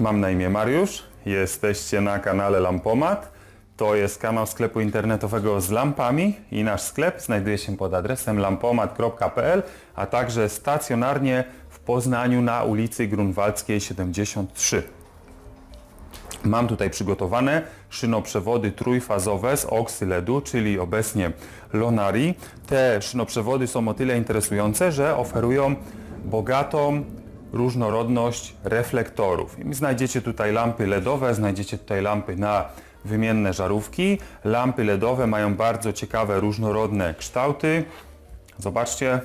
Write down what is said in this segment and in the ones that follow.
Mam na imię Mariusz, jesteście na kanale Lampomat. To jest kanał sklepu internetowego z lampami i nasz sklep znajduje się pod adresem lampomat.pl, a także stacjonarnie w Poznaniu na ulicy Grunwaldzkiej 73. Mam tutaj przygotowane szynoprzewody trójfazowe z oksyledu, czyli obecnie Lonari. Te szynoprzewody są o tyle interesujące, że oferują bogatą różnorodność reflektorów. Znajdziecie tutaj lampy LEDowe, znajdziecie tutaj lampy na wymienne żarówki. Lampy LEDowe mają bardzo ciekawe, różnorodne kształty. Zobaczcie,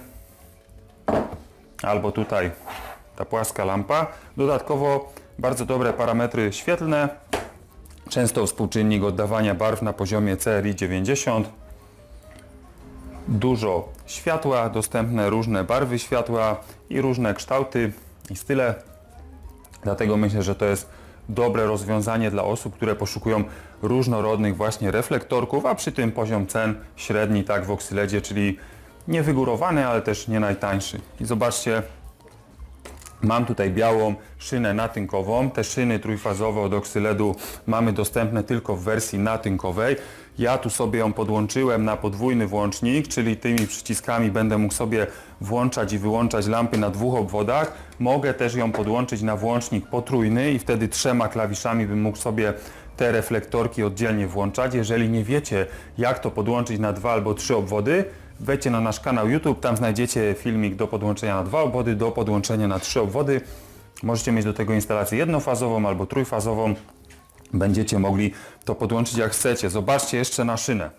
albo tutaj ta płaska lampa. Dodatkowo bardzo dobre parametry świetlne, często współczynnik oddawania barw na poziomie CRI 90. Dużo światła, dostępne różne barwy światła i różne kształty i style. Dlatego myślę, że to jest dobre rozwiązanie dla osób, które poszukują różnorodnych właśnie reflektorków, a przy tym poziom cen średni, tak w oksyledzie, czyli nie wygórowany, ale też nie najtańszy. I zobaczcie, Mam tutaj białą szynę natynkową. Te szyny trójfazowe od oksyledu mamy dostępne tylko w wersji natynkowej. Ja tu sobie ją podłączyłem na podwójny włącznik, czyli tymi przyciskami będę mógł sobie włączać i wyłączać lampy na dwóch obwodach. Mogę też ją podłączyć na włącznik potrójny i wtedy trzema klawiszami bym mógł sobie te reflektorki oddzielnie włączać. Jeżeli nie wiecie jak to podłączyć na dwa albo trzy obwody, wejdźcie na nasz kanał YouTube, tam znajdziecie filmik do podłączenia na dwa obwody, do podłączenia na trzy obwody. Możecie mieć do tego instalację jednofazową albo trójfazową. Będziecie mogli to podłączyć jak chcecie. Zobaczcie jeszcze na szynę.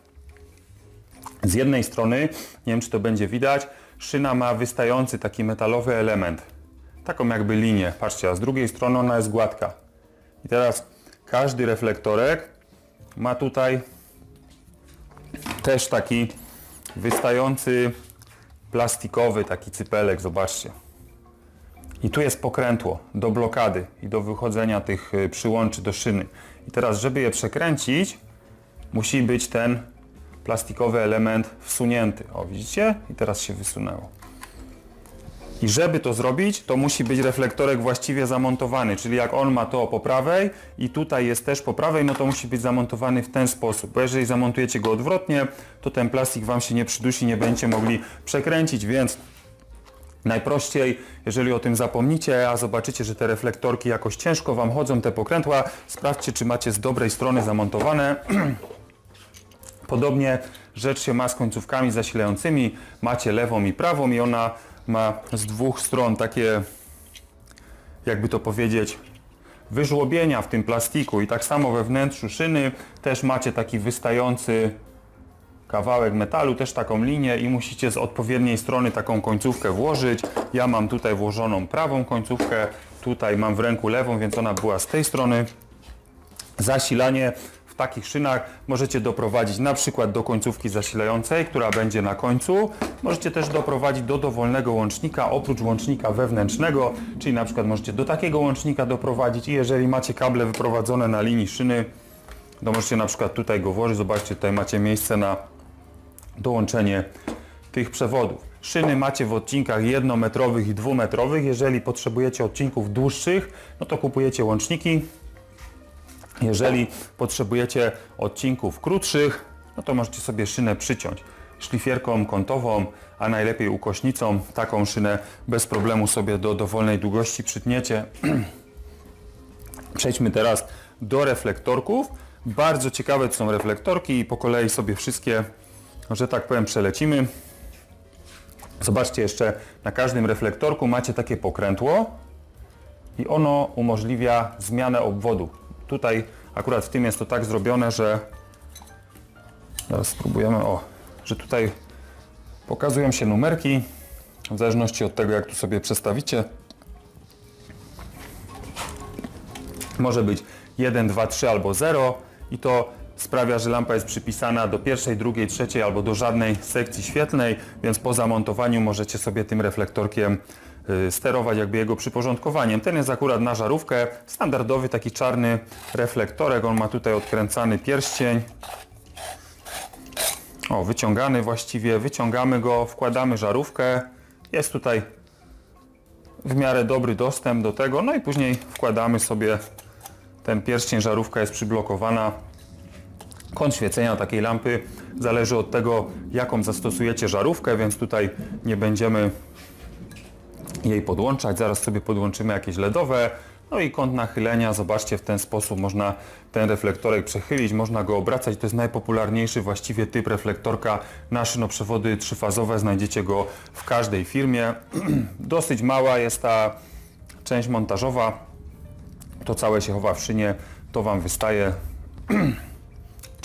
Z jednej strony, nie wiem czy to będzie widać, szyna ma wystający taki metalowy element. Taką jakby linię. Patrzcie, a z drugiej strony ona jest gładka. I teraz każdy reflektorek ma tutaj też taki wystający plastikowy taki cypelek, zobaczcie. I tu jest pokrętło do blokady i do wychodzenia tych y, przyłączy do szyny. I teraz, żeby je przekręcić, musi być ten plastikowy element wsunięty. O, widzicie? I teraz się wysunęło. I żeby to zrobić, to musi być reflektorek właściwie zamontowany, czyli jak on ma to po prawej i tutaj jest też po prawej, no to musi być zamontowany w ten sposób, bo jeżeli zamontujecie go odwrotnie, to ten plastik Wam się nie przydusi, nie będziecie mogli przekręcić, więc najprościej, jeżeli o tym zapomnicie, a zobaczycie, że te reflektorki jakoś ciężko Wam chodzą, te pokrętła, sprawdźcie, czy macie z dobrej strony zamontowane. Podobnie rzecz się ma z końcówkami zasilającymi. Macie lewą i prawą i ona ma z dwóch stron takie, jakby to powiedzieć, wyżłobienia w tym plastiku i tak samo we wnętrzu szyny też macie taki wystający kawałek metalu, też taką linię i musicie z odpowiedniej strony taką końcówkę włożyć. Ja mam tutaj włożoną prawą końcówkę, tutaj mam w ręku lewą, więc ona była z tej strony. Zasilanie w takich szynach możecie doprowadzić na przykład do końcówki zasilającej, która będzie na końcu. Możecie też doprowadzić do dowolnego łącznika, oprócz łącznika wewnętrznego, czyli na przykład możecie do takiego łącznika doprowadzić i jeżeli macie kable wyprowadzone na linii szyny, to możecie na przykład tutaj go włożyć. Zobaczcie, tutaj macie miejsce na dołączenie tych przewodów. Szyny macie w odcinkach jednometrowych i dwumetrowych. Jeżeli potrzebujecie odcinków dłuższych, no to kupujecie łączniki. Jeżeli potrzebujecie odcinków krótszych, no to możecie sobie szynę przyciąć szlifierką kątową, a najlepiej ukośnicą. Taką szynę bez problemu sobie do dowolnej długości przytniecie. Przejdźmy teraz do reflektorków. Bardzo ciekawe to są reflektorki i po kolei sobie wszystkie, że tak powiem, przelecimy. Zobaczcie jeszcze, na każdym reflektorku macie takie pokrętło i ono umożliwia zmianę obwodu. Tutaj akurat w tym jest to tak zrobione, że teraz spróbujemy, o, że tutaj pokazują się numerki w zależności od tego jak tu sobie przestawicie. Może być 1, 2, 3 albo 0 i to sprawia, że lampa jest przypisana do pierwszej, drugiej, trzeciej albo do żadnej sekcji świetlnej, więc po zamontowaniu możecie sobie tym reflektorkiem y, sterować jakby jego przyporządkowaniem. Ten jest akurat na żarówkę, standardowy taki czarny reflektorek, on ma tutaj odkręcany pierścień. O, wyciągany właściwie, wyciągamy go, wkładamy żarówkę. Jest tutaj w miarę dobry dostęp do tego, no i później wkładamy sobie ten pierścień, żarówka jest przyblokowana. Kąt świecenia takiej lampy zależy od tego, jaką zastosujecie żarówkę, więc tutaj nie będziemy jej podłączać. Zaraz sobie podłączymy jakieś LEDowe. No i kąt nachylenia, zobaczcie, w ten sposób można ten reflektorek przechylić, można go obracać. To jest najpopularniejszy właściwie typ reflektorka na szynoprzewody trzyfazowe. Znajdziecie go w każdej firmie. Dosyć mała jest ta część montażowa. To całe się chowa w szynie, to Wam wystaje.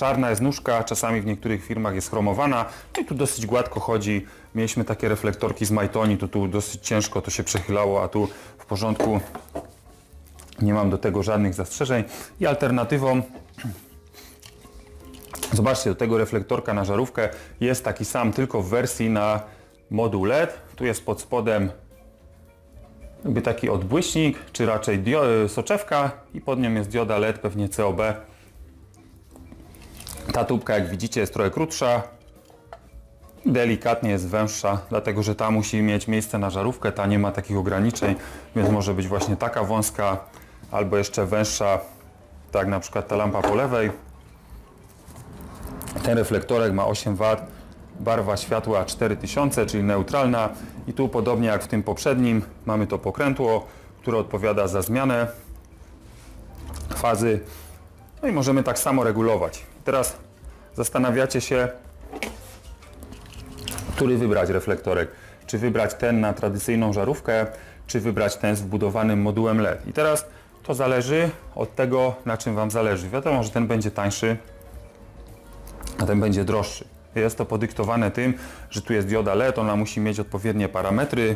Czarna jest nóżka, czasami w niektórych firmach jest chromowana. No i tu dosyć gładko chodzi. Mieliśmy takie reflektorki z Majtoni, to tu dosyć ciężko to się przechylało, a tu w porządku. Nie mam do tego żadnych zastrzeżeń. I alternatywą, zobaczcie, do tego reflektorka na żarówkę jest taki sam, tylko w wersji na moduł LED. Tu jest pod spodem jakby taki odbłyśnik, czy raczej soczewka i pod nią jest dioda LED, pewnie COB. Ta tubka, jak widzicie, jest trochę krótsza, delikatnie jest węższa, dlatego że ta musi mieć miejsce na żarówkę, ta nie ma takich ograniczeń, więc może być właśnie taka wąska, albo jeszcze węższa, tak na przykład ta lampa po lewej. Ten reflektorek ma 8 W, barwa światła 4000, czyli neutralna i tu podobnie jak w tym poprzednim mamy to pokrętło, które odpowiada za zmianę fazy. No i możemy tak samo regulować. Teraz zastanawiacie się, który wybrać reflektorek. Czy wybrać ten na tradycyjną żarówkę, czy wybrać ten z wbudowanym modułem LED. I teraz to zależy od tego, na czym Wam zależy. Wiadomo, że ten będzie tańszy, a ten będzie droższy. Jest to podyktowane tym, że tu jest dioda LED, ona musi mieć odpowiednie parametry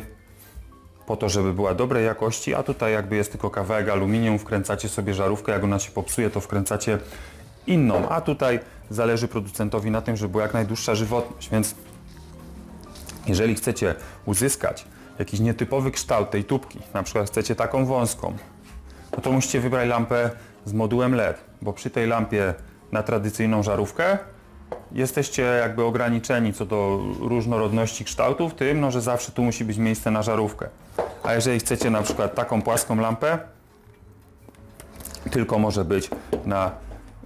po to, żeby była dobrej jakości, a tutaj jakby jest tylko kawałek aluminium, wkręcacie sobie żarówkę, jak ona się popsuje, to wkręcacie inną, a tutaj zależy producentowi na tym, żeby była jak najdłuższa żywotność, więc jeżeli chcecie uzyskać jakiś nietypowy kształt tej tubki, na przykład chcecie taką wąską, no to musicie wybrać lampę z modułem LED, bo przy tej lampie na tradycyjną żarówkę jesteście jakby ograniczeni co do różnorodności kształtów, tym, no, że zawsze tu musi być miejsce na żarówkę. A jeżeli chcecie na przykład taką płaską lampę, tylko może być na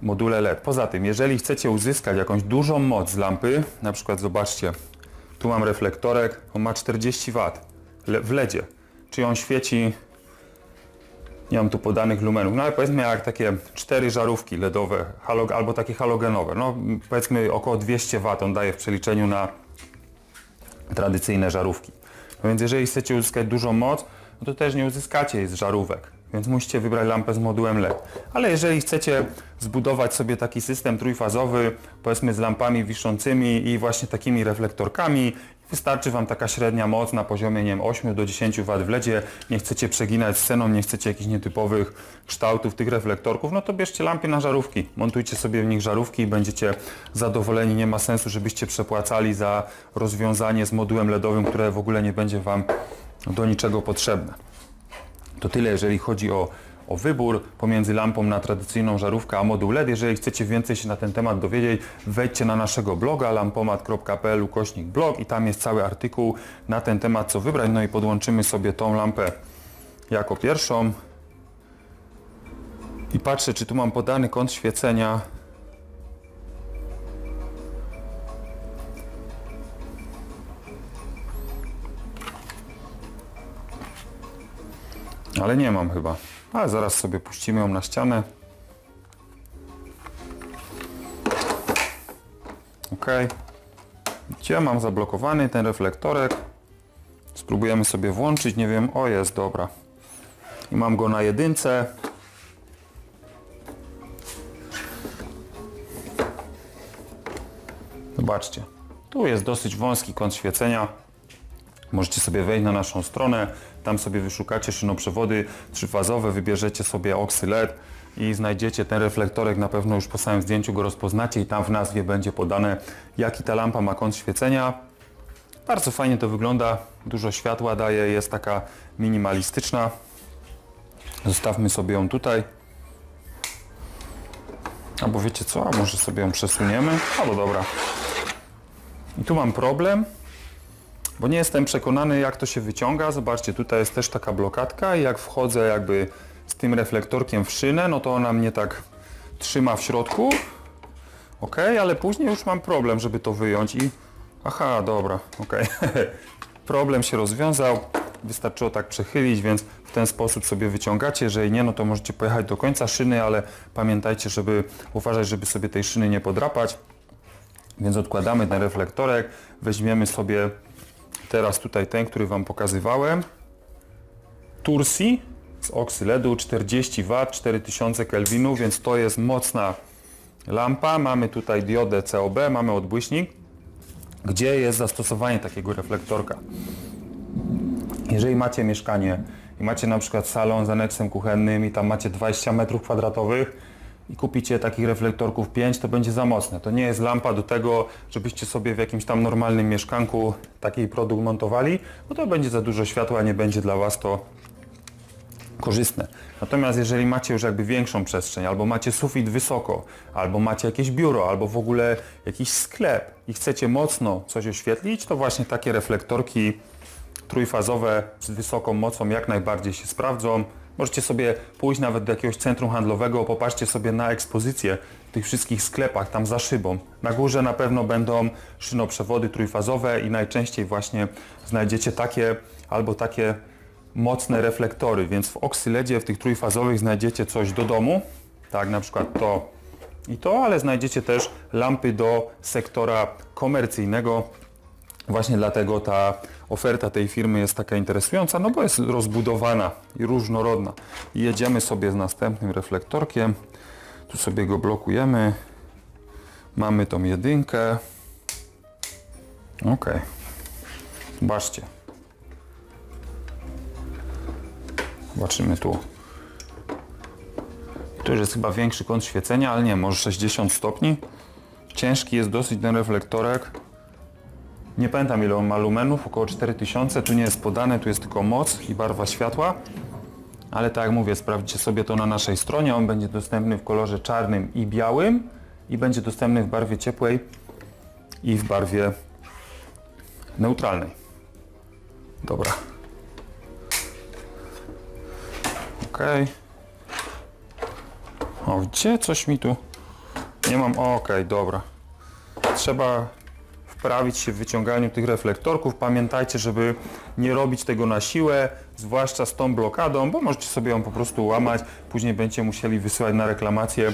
module LED. Poza tym, jeżeli chcecie uzyskać jakąś dużą moc z lampy, na przykład zobaczcie, tu mam reflektorek, on ma 40 W w LEDzie, czyli on świeci, nie mam tu podanych lumenów, no ale powiedzmy jak takie cztery żarówki LEDowe halog- albo takie halogenowe, no powiedzmy około 200 W on daje w przeliczeniu na tradycyjne żarówki. No więc jeżeli chcecie uzyskać dużą moc, no to też nie uzyskacie jej z żarówek, więc musicie wybrać lampę z modułem LED. Ale jeżeli chcecie zbudować sobie taki system trójfazowy, powiedzmy z lampami wiszącymi i właśnie takimi reflektorkami, wystarczy Wam taka średnia moc na poziomie nie wiem, 8 do 10 W w LEDzie, nie chcecie przeginać z ceną, nie chcecie jakichś nietypowych kształtów tych reflektorków, no to bierzcie lampy na żarówki, montujcie sobie w nich żarówki i będziecie zadowoleni. Nie ma sensu, żebyście przepłacali za rozwiązanie z modułem LEDowym, które w ogóle nie będzie Wam do niczego potrzebne. To tyle, jeżeli chodzi o, o wybór pomiędzy lampą na tradycyjną żarówkę a moduł LED. Jeżeli chcecie więcej się na ten temat dowiedzieć, wejdźcie na naszego bloga lampomat.pl ukośnik blog i tam jest cały artykuł na ten temat, co wybrać. No i podłączymy sobie tą lampę jako pierwszą. I patrzę, czy tu mam podany kąt świecenia. Ale nie mam chyba. Ale zaraz sobie puścimy ją na ścianę. Ok. Gdzie mam zablokowany ten reflektorek? Spróbujemy sobie włączyć. Nie wiem. O, jest, dobra. I mam go na jedynce. Zobaczcie. Tu jest dosyć wąski kąt świecenia. Możecie sobie wejść na naszą stronę, tam sobie wyszukacie szynoprzewody trzyfazowe, wybierzecie sobie oksy LED i znajdziecie ten reflektorek, na pewno już po samym zdjęciu go rozpoznacie i tam w nazwie będzie podane jaki ta lampa ma kąt świecenia. Bardzo fajnie to wygląda, dużo światła daje, jest taka minimalistyczna. Zostawmy sobie ją tutaj. Albo wiecie co, a może sobie ją przesuniemy? Albo dobra. I tu mam problem, bo nie jestem przekonany jak to się wyciąga. Zobaczcie, tutaj jest też taka blokadka i jak wchodzę jakby z tym reflektorkiem w szynę, no to ona mnie tak trzyma w środku. Ok, ale później już mam problem, żeby to wyjąć i... Aha, dobra, ok. problem się rozwiązał. Wystarczyło tak przechylić, więc w ten sposób sobie wyciągacie. Jeżeli nie, no to możecie pojechać do końca szyny, ale pamiętajcie, żeby uważać, żeby sobie tej szyny nie podrapać. Więc odkładamy ten reflektorek, weźmiemy sobie teraz tutaj ten, który Wam pokazywałem. Tursi z oksyledu 40 W, 4000 Kelvinów, więc to jest mocna lampa. Mamy tutaj diodę COB, mamy odbłyśnik. Gdzie jest zastosowanie takiego reflektorka? Jeżeli macie mieszkanie i macie na przykład salon z aneksem kuchennym i tam macie 20 metrów kwadratowych i kupicie takich reflektorków 5, to będzie za mocne. To nie jest lampa do tego, żebyście sobie w jakimś tam normalnym mieszkanku taki produkt montowali, bo to będzie za dużo światła, nie będzie dla Was to korzystne. Natomiast jeżeli macie już jakby większą przestrzeń, albo macie sufit wysoko, albo macie jakieś biuro, albo w ogóle jakiś sklep i chcecie mocno coś oświetlić, to właśnie takie reflektorki trójfazowe z wysoką mocą jak najbardziej się sprawdzą. Możecie sobie pójść nawet do jakiegoś centrum handlowego, popatrzcie sobie na ekspozycję w tych wszystkich sklepach tam za szybą. Na górze na pewno będą szynoprzewody trójfazowe i najczęściej właśnie znajdziecie takie albo takie mocne reflektory, więc w oksyledzie w tych trójfazowych znajdziecie coś do domu, tak na przykład to i to, ale znajdziecie też lampy do sektora komercyjnego. Właśnie dlatego ta oferta tej firmy jest taka interesująca, no bo jest rozbudowana i różnorodna. I jedziemy sobie z następnym reflektorkiem. Tu sobie go blokujemy. Mamy tą jedynkę. Ok. Zobaczcie. Zobaczymy tu. Tu jest chyba większy kąt świecenia, ale nie, może 60 stopni. Ciężki jest dosyć ten reflektorek. Nie pamiętam ile on ma lumenów, około 4000. Tu nie jest podane, tu jest tylko moc i barwa światła. Ale tak jak mówię, sprawdźcie sobie to na naszej stronie. On będzie dostępny w kolorze czarnym i białym i będzie dostępny w barwie ciepłej i w barwie neutralnej. Dobra. Ok. O, gdzie coś mi tu... Nie mam... Ok, dobra. Trzeba wprawić się w wyciąganiu tych reflektorków. Pamiętajcie, żeby nie robić tego na siłę, zwłaszcza z tą blokadą, bo możecie sobie ją po prostu łamać. Później będziecie musieli wysyłać na reklamację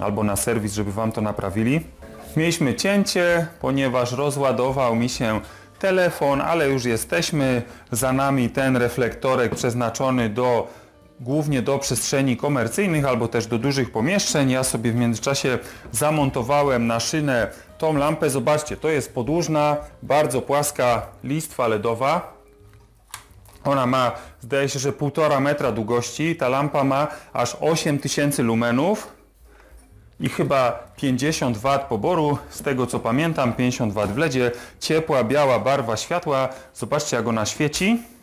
albo na serwis, żeby Wam to naprawili. Mieliśmy cięcie, ponieważ rozładował mi się telefon, ale już jesteśmy. Za nami ten reflektorek przeznaczony do głównie do przestrzeni komercyjnych albo też do dużych pomieszczeń. Ja sobie w międzyczasie zamontowałem na szynę tą lampę. Zobaczcie, to jest podłużna, bardzo płaska listwa LEDowa. Ona ma, zdaje się, że 1,5 metra długości. Ta lampa ma aż 8000 lumenów i chyba 50 W poboru, z tego co pamiętam, 50 W w LEDzie. Ciepła, biała barwa światła. Zobaczcie jak ona świeci.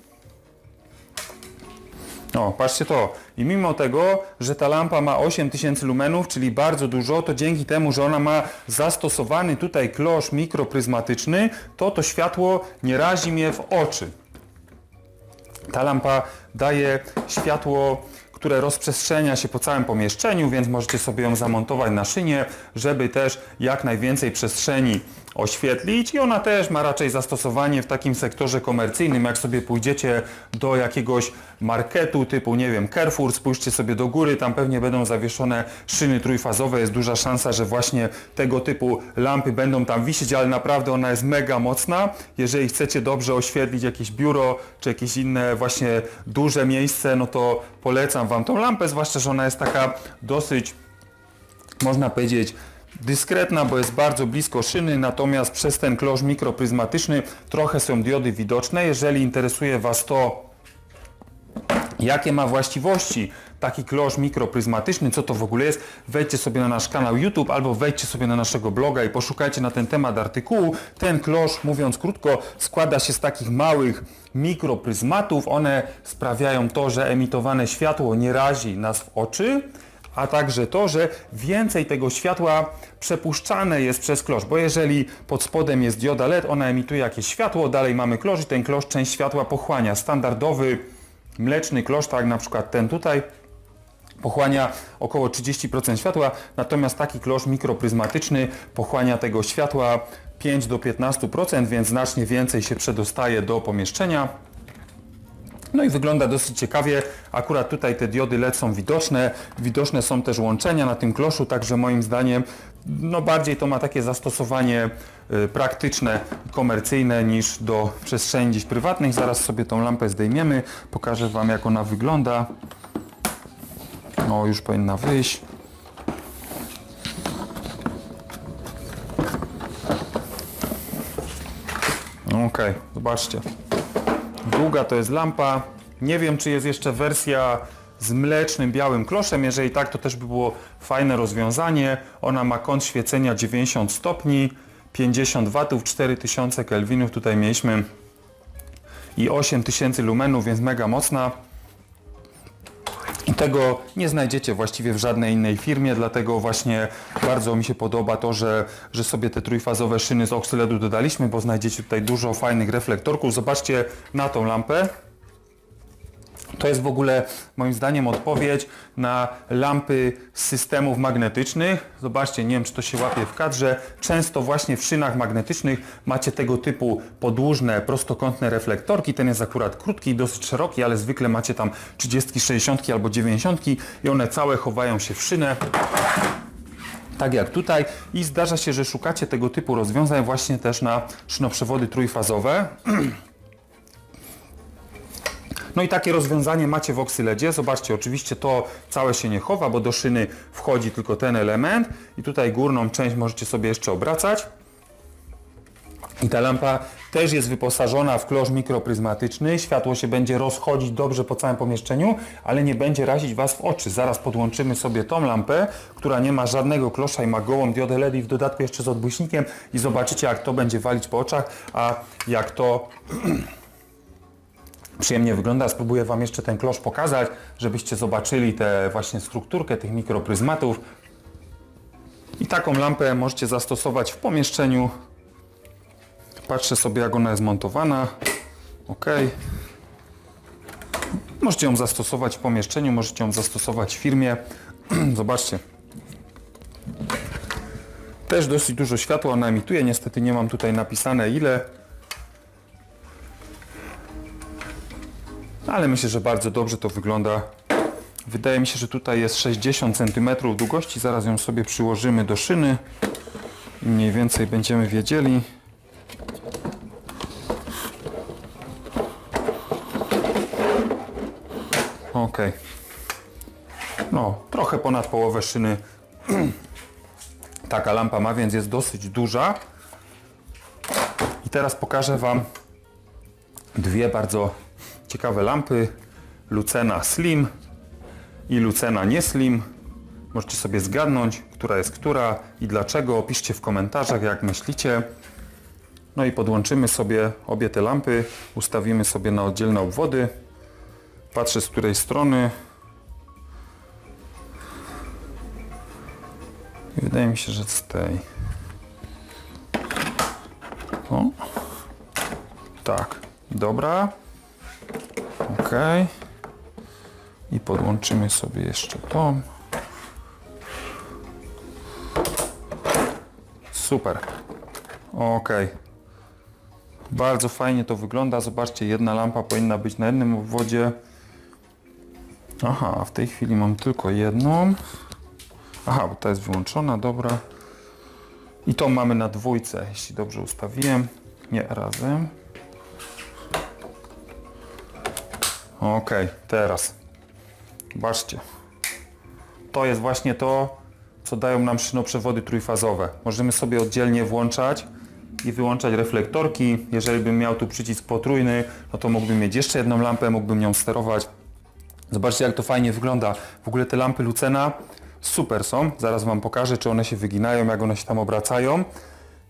O, patrzcie to. I mimo tego, że ta lampa ma 8000 lumenów, czyli bardzo dużo, to dzięki temu, że ona ma zastosowany tutaj klosz mikropryzmatyczny, to to światło nie razi mnie w oczy. Ta lampa daje światło, które rozprzestrzenia się po całym pomieszczeniu, więc możecie sobie ją zamontować na szynie, żeby też jak najwięcej przestrzeni oświetlić i ona też ma raczej zastosowanie w takim sektorze komercyjnym. Jak sobie pójdziecie do jakiegoś marketu typu, nie wiem, Carrefour, spójrzcie sobie do góry, tam pewnie będą zawieszone szyny trójfazowe. Jest duża szansa, że właśnie tego typu lampy będą tam wisieć, ale naprawdę ona jest mega mocna. Jeżeli chcecie dobrze oświetlić jakieś biuro czy jakieś inne właśnie duże miejsce, no to polecam Wam tą lampę, zwłaszcza, że ona jest taka dosyć, można powiedzieć, dyskretna, bo jest bardzo blisko szyny, natomiast przez ten klosz mikropryzmatyczny trochę są diody widoczne. Jeżeli interesuje Was to, jakie ma właściwości taki klosz mikropryzmatyczny, co to w ogóle jest, wejdźcie sobie na nasz kanał YouTube albo wejdźcie sobie na naszego bloga i poszukajcie na ten temat artykułu. Ten klosz, mówiąc krótko, składa się z takich małych mikropryzmatów. One sprawiają to, że emitowane światło nie razi nas w oczy, a także to, że więcej tego światła przepuszczane jest przez klosz, bo jeżeli pod spodem jest dioda LED, ona emituje jakieś światło, dalej mamy klosz i ten klosz część światła pochłania. Standardowy mleczny klosz, tak na przykład ten tutaj, pochłania około 30% światła, natomiast taki klosz mikropryzmatyczny pochłania tego światła 5 do 15%, więc znacznie więcej się przedostaje do pomieszczenia. No i wygląda dosyć ciekawie. Akurat tutaj te diody LED są widoczne. Widoczne są też łączenia na tym kloszu, także moim zdaniem no bardziej to ma takie zastosowanie y, praktyczne, komercyjne niż do przestrzeni gdzieś prywatnych. Zaraz sobie tą lampę zdejmiemy, pokażę Wam jak ona wygląda. O, już powinna wyjść. Ok, zobaczcie. Długa to jest lampa. Nie wiem, czy jest jeszcze wersja z mlecznym białym kloszem. Jeżeli tak, to też by było fajne rozwiązanie. Ona ma kąt świecenia 90 stopni, 50 W, 4000 kelwinów. Tutaj mieliśmy i 8000 lumenów, więc mega mocna. I tego nie znajdziecie właściwie w żadnej innej firmie, dlatego właśnie bardzo mi się podoba to, że, że sobie te trójfazowe szyny z Oxyledu dodaliśmy, bo znajdziecie tutaj dużo fajnych reflektorków. Zobaczcie na tą lampę. To jest w ogóle moim zdaniem odpowiedź na lampy z systemów magnetycznych. Zobaczcie, nie wiem czy to się łapie w kadrze. Często właśnie w szynach magnetycznych macie tego typu podłużne, prostokątne reflektorki. Ten jest akurat krótki dosyć szeroki, ale zwykle macie tam 30, 60 albo 90 i one całe chowają się w szynę tak jak tutaj i zdarza się, że szukacie tego typu rozwiązań właśnie też na szynoprzewody trójfazowe. No i takie rozwiązanie macie w oksyledzie. Zobaczcie, oczywiście to całe się nie chowa, bo do szyny wchodzi tylko ten element i tutaj górną część możecie sobie jeszcze obracać. I ta lampa też jest wyposażona w klosz mikropryzmatyczny. Światło się będzie rozchodzić dobrze po całym pomieszczeniu, ale nie będzie razić Was w oczy. Zaraz podłączymy sobie tą lampę, która nie ma żadnego klosza i ma gołą diodę LED i w dodatku jeszcze z odbłyśnikiem i zobaczycie jak to będzie walić po oczach, a jak to przyjemnie wygląda. Spróbuję Wam jeszcze ten klosz pokazać, żebyście zobaczyli tę właśnie strukturkę tych mikropryzmatów. I taką lampę możecie zastosować w pomieszczeniu. Patrzę sobie jak ona jest montowana. Ok. Możecie ją zastosować w pomieszczeniu, możecie ją zastosować w firmie. Zobaczcie. Też dosyć dużo światła ona emituje. Niestety nie mam tutaj napisane ile. Ale myślę, że bardzo dobrze to wygląda. Wydaje mi się, że tutaj jest 60 cm długości. Zaraz ją sobie przyłożymy do szyny i mniej więcej będziemy wiedzieli. Ok. No, trochę ponad połowę szyny taka lampa ma, więc jest dosyć duża. I teraz pokażę Wam dwie bardzo ciekawe lampy. Lucena Slim i Lucena nie Slim. Możecie sobie zgadnąć, która jest która i dlaczego. Piszcie w komentarzach, jak myślicie. No i podłączymy sobie obie te lampy. Ustawimy sobie na oddzielne obwody. Patrzę z której strony. Wydaje mi się, że z tej. O. Tak. Dobra. Ok. I podłączymy sobie jeszcze tą. Super. Ok. Bardzo fajnie to wygląda. Zobaczcie, jedna lampa powinna być na jednym obwodzie. Aha, w tej chwili mam tylko jedną. Aha, bo ta jest wyłączona, dobra. I tą mamy na dwójce, jeśli dobrze ustawiłem. Nie, razem. Ok, teraz. Zobaczcie. To jest właśnie to, co dają nam szynoprzewody trójfazowe. Możemy sobie oddzielnie włączać i wyłączać reflektorki. Jeżeli bym miał tu przycisk potrójny, no to mógłbym mieć jeszcze jedną lampę, mógłbym nią sterować. Zobaczcie jak to fajnie wygląda. W ogóle te lampy Lucena super są. Zaraz Wam pokażę, czy one się wyginają, jak one się tam obracają.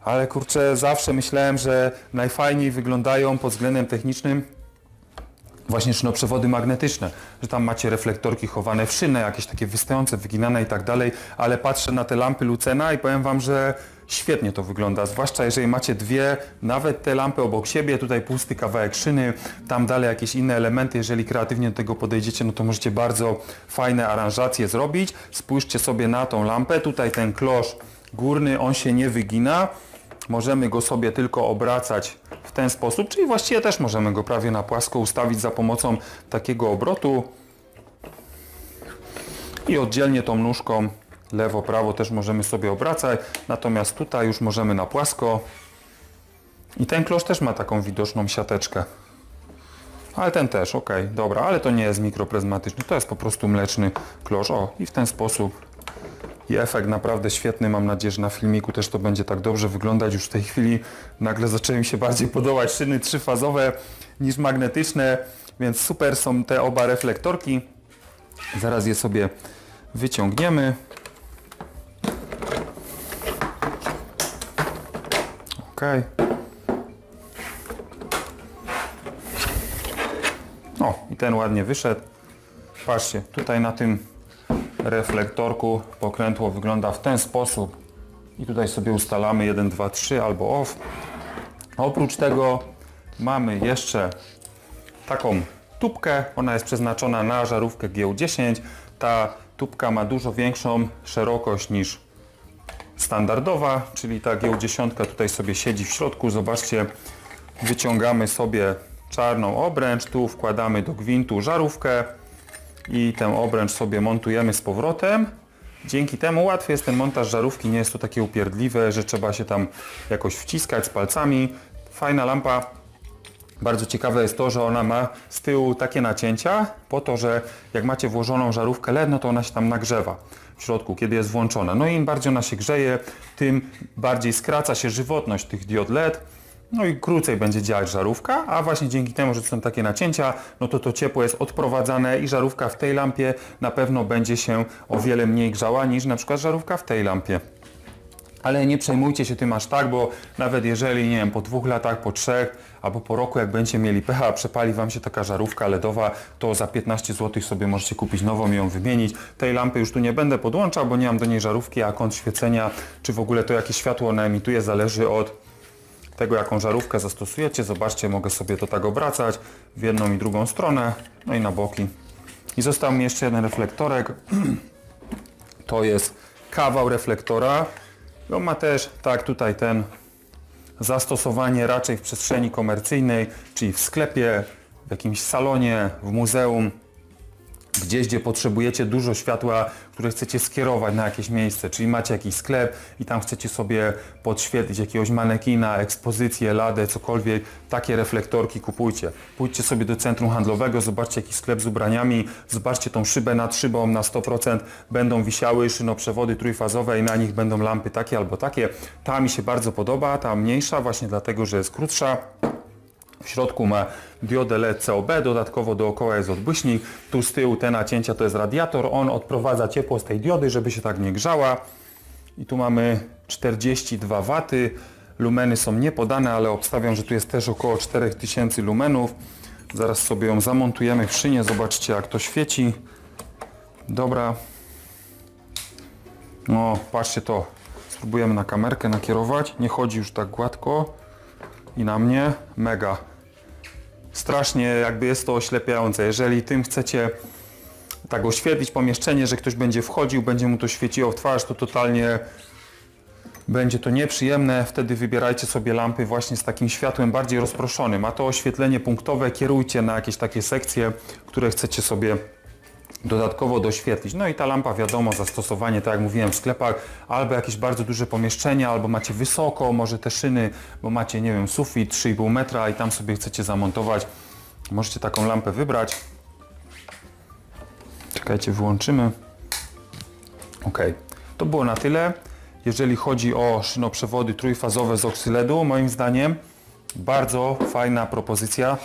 Ale kurczę, zawsze myślałem, że najfajniej wyglądają pod względem technicznym właśnie szynoprzewody magnetyczne, że tam macie reflektorki chowane w szynę, jakieś takie wystające, wyginane i tak dalej, ale patrzę na te lampy Lucena i powiem Wam, że świetnie to wygląda, zwłaszcza jeżeli macie dwie, nawet te lampy obok siebie, tutaj pusty kawałek szyny, tam dalej jakieś inne elementy, jeżeli kreatywnie do tego podejdziecie, no to możecie bardzo fajne aranżacje zrobić. Spójrzcie sobie na tą lampę, tutaj ten klosz górny, on się nie wygina, możemy go sobie tylko obracać w ten sposób, czyli właściwie też możemy go prawie na płasko ustawić za pomocą takiego obrotu i oddzielnie tą nóżką lewo, prawo też możemy sobie obracać, natomiast tutaj już możemy na płasko i ten klosz też ma taką widoczną siateczkę. Ale ten też, ok, dobra, ale to nie jest mikropryzmatyczny, to jest po prostu mleczny klosz. O, i w ten sposób i efekt naprawdę świetny. Mam nadzieję, że na filmiku też to będzie tak dobrze wyglądać. Już w tej chwili nagle zaczęły mi się bardziej podobać szyny trzyfazowe niż magnetyczne, więc super są te oba reflektorki. Zaraz je sobie wyciągniemy. Ok. O, i ten ładnie wyszedł. Patrzcie, tutaj na tym reflektorku pokrętło wygląda w ten sposób i tutaj sobie ustalamy 1, 2, 3 albo off. Oprócz tego mamy jeszcze taką tubkę, ona jest przeznaczona na żarówkę GU10. Ta tubka ma dużo większą szerokość niż standardowa, czyli ta GU10 tutaj sobie siedzi w środku. Zobaczcie, wyciągamy sobie czarną obręcz, tu wkładamy do gwintu żarówkę i tę obręcz sobie montujemy z powrotem. Dzięki temu łatwy jest ten montaż żarówki, nie jest to takie upierdliwe, że trzeba się tam jakoś wciskać z palcami. Fajna lampa. Bardzo ciekawe jest to, że ona ma z tyłu takie nacięcia, po to, że jak macie włożoną żarówkę LED, no to ona się tam nagrzewa w środku, kiedy jest włączona. No i im bardziej ona się grzeje, tym bardziej skraca się żywotność tych diod LED. No i krócej będzie działać żarówka, a właśnie dzięki temu, że są takie nacięcia, no to to ciepło jest odprowadzane i żarówka w tej lampie na pewno będzie się o wiele mniej grzała niż na przykład żarówka w tej lampie. Ale nie przejmujcie się tym aż tak, bo nawet jeżeli, nie wiem, po dwóch latach, po trzech albo po roku, jak będziecie mieli pecha, przepali Wam się taka żarówka LEDowa, to za 15 zł sobie możecie kupić nową i ją wymienić. Tej lampy już tu nie będę podłączał, bo nie mam do niej żarówki, a kąt świecenia, czy w ogóle to jakie światło ona emituje, zależy od tego, jaką żarówkę zastosujecie. Zobaczcie, mogę sobie to tak obracać w jedną i drugą stronę, no i na boki. I został mi jeszcze jeden reflektorek. To jest kawał reflektora. I on ma też, tak tutaj ten zastosowanie raczej w przestrzeni komercyjnej, czyli w sklepie, w jakimś salonie, w muzeum, gdzieś, gdzie potrzebujecie dużo światła, które chcecie skierować na jakieś miejsce, czyli macie jakiś sklep i tam chcecie sobie podświetlić jakiegoś manekina, ekspozycję, ladę, cokolwiek, takie reflektorki kupujcie. Pójdźcie sobie do centrum handlowego, zobaczcie jakiś sklep z ubraniami, zobaczcie tą szybę nad szybą na 100%, będą wisiały szynoprzewody trójfazowe i na nich będą lampy takie albo takie. Ta mi się bardzo podoba, ta mniejsza, właśnie dlatego, że jest krótsza. W środku ma diodę LED COB, dodatkowo dookoła jest odbłyśnik. Tu z tyłu te nacięcia to jest radiator, on odprowadza ciepło z tej diody, żeby się tak nie grzała. I tu mamy 42 W. Lumeny są niepodane, ale obstawiam, że tu jest też około 4000 lumenów. Zaraz sobie ją zamontujemy w szynie, zobaczcie jak to świeci. Dobra. No, patrzcie to. Spróbujemy na kamerkę nakierować. Nie chodzi już tak gładko. I na mnie mega. Strasznie jakby jest to oślepiające. Jeżeli tym chcecie tak oświetlić pomieszczenie, że ktoś będzie wchodził, będzie mu to świeciło w twarz, to totalnie będzie to nieprzyjemne. Wtedy wybierajcie sobie lampy właśnie z takim światłem bardziej rozproszonym. A to oświetlenie punktowe kierujcie na jakieś takie sekcje, które chcecie sobie dodatkowo doświetlić. No i ta lampa wiadomo, zastosowanie, tak jak mówiłem, w sklepach, albo jakieś bardzo duże pomieszczenia, albo macie wysoko, może te szyny, bo macie, nie wiem, sufit 3,5 metra i tam sobie chcecie zamontować. Możecie taką lampę wybrać. Czekajcie, wyłączymy. Ok, to było na tyle. Jeżeli chodzi o szynoprzewody trójfazowe z oksyledu, moim zdaniem bardzo fajna propozycja.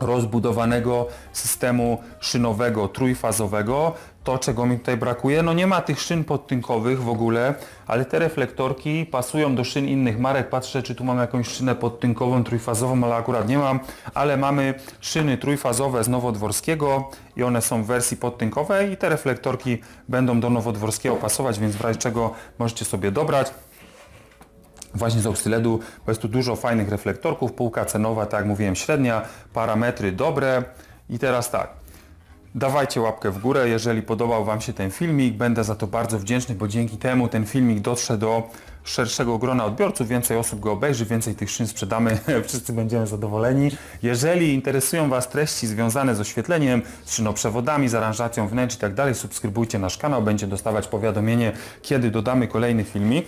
Rozbudowanego systemu szynowego, trójfazowego. To, czego mi tutaj brakuje, no nie ma tych szyn podtynkowych w ogóle, ale te reflektorki pasują do szyn innych marek. Patrzę, czy tu mam jakąś szynę podtynkową, trójfazową, ale akurat nie mam. Ale mamy szyny trójfazowe z Nowodworskiego i one są w wersji podtynkowej i te reflektorki będą do Nowodworskiego pasować, więc w razie czego możecie sobie dobrać właśnie z Oxyledu, bo jest tu dużo fajnych reflektorków, półka cenowa, tak jak mówiłem, średnia, parametry dobre. I teraz tak, dawajcie łapkę w górę, jeżeli podobał Wam się ten filmik, będę za to bardzo wdzięczny, bo dzięki temu ten filmik dotrze do szerszego grona odbiorców, więcej osób go obejrzy, więcej tych szyn sprzedamy, wszyscy będziemy zadowoleni. Jeżeli interesują Was treści związane z oświetleniem, z szynoprzewodami, z aranżacją wnętrz i tak dalej, subskrybujcie nasz kanał, będzie dostawać powiadomienie, kiedy dodamy kolejny filmik.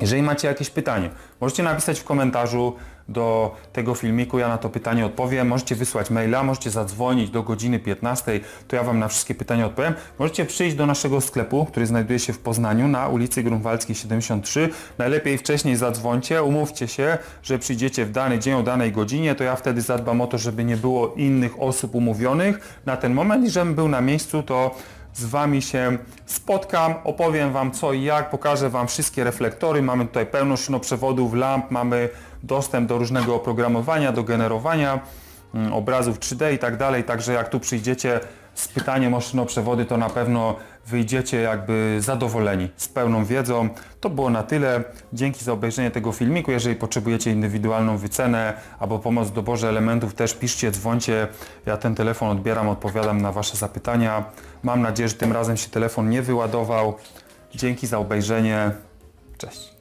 Jeżeli macie jakieś pytanie, możecie napisać w komentarzu do tego filmiku, ja na to pytanie odpowiem. Możecie wysłać maila, możecie zadzwonić do godziny 15, to ja Wam na wszystkie pytania odpowiem. Możecie przyjść do naszego sklepu, który znajduje się w Poznaniu na ulicy Grunwaldzkiej 73. Najlepiej wcześniej zadzwońcie, umówcie się, że przyjdziecie w dany dzień o danej godzinie, to ja wtedy zadbam o to, żeby nie było innych osób umówionych na ten moment i żebym był na miejscu, to z Wami się spotkam, opowiem Wam co i jak, pokażę Wam wszystkie reflektory, mamy tutaj pełno szynoprzewodów, lamp, mamy dostęp do różnego oprogramowania, do generowania mm, obrazów 3D i tak dalej, także jak tu przyjdziecie z pytaniem o szynoprzewody, to na pewno wyjdziecie jakby zadowoleni z pełną wiedzą. To było na tyle. Dzięki za obejrzenie tego filmiku. Jeżeli potrzebujecie indywidualną wycenę albo pomoc w doborze elementów, też piszcie, dzwońcie. Ja ten telefon odbieram, odpowiadam na Wasze zapytania. Mam nadzieję, że tym razem się telefon nie wyładował. Dzięki za obejrzenie. Cześć.